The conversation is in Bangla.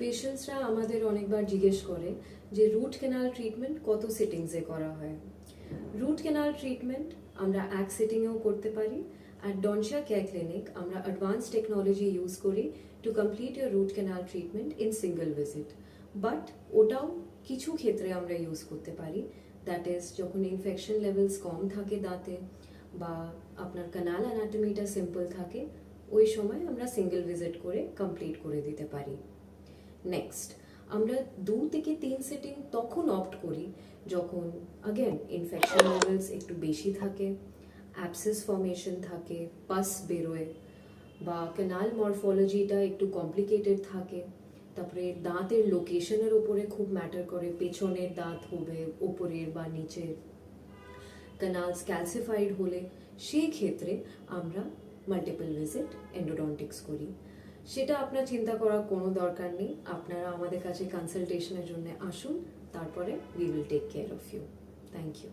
পেশেন্টসরা আমাদের অনেকবার জিজ্ঞেস করে যে রুট কেনাল ট্রিটমেন্ট কত সেটিংসে করা হয়। রুট কেনাল ট্রিটমেন্ট আমরা এক সেটিংয়েও করতে পারি আর ডনশা কেয়ার ক্লিনিক আমরা অ্যাডভান্স টেকনোলজি ইউজ করি to complete your root canal treatment in single visit but ওটাও কিছু ক্ষেত্রে আমরা ইউজ করতে পারি দ্যাট ইজ যখন ইনফেকশন লেভেলস কম থাকে দাঁতে বা আপনার কানাল অ্যানাটমিটা সিম্পল থাকে, ওই সময় আমরা সিঙ্গেল ভিজিট করে কমপ্লিট করে দিতে পারি। নেক্সট আমরা দু থেকে তিন সেটিং তখন অপ্ট করি যখন আগেন ইনফেকশন লেভেলস একটু বেশি থাকে অ্যাপসেস ফর্মেশন থাকে পাস বেরোয়, বা ক্যানাল মরফোলজিটা একটু কমপ্লিকেটেড থাকে, তারপরে দাঁতের লোকেশনের ওপরে খুব ম্যাটার করে, পেছনের দাঁত হবে ওপরের বা নিচের ক্যানালস ক্যালসিফাইড হলে সেই ক্ষেত্রে আমরা মাল্টিপল ভিজিট এন্ডোডন্টিক্স করি। সেটা আপনার চিন্তা করার কোনো দরকার নেই। আপনারা আমাদের কাছে কনসালটেশনের জন্য আসুন, তারপরে we will take care of you thank you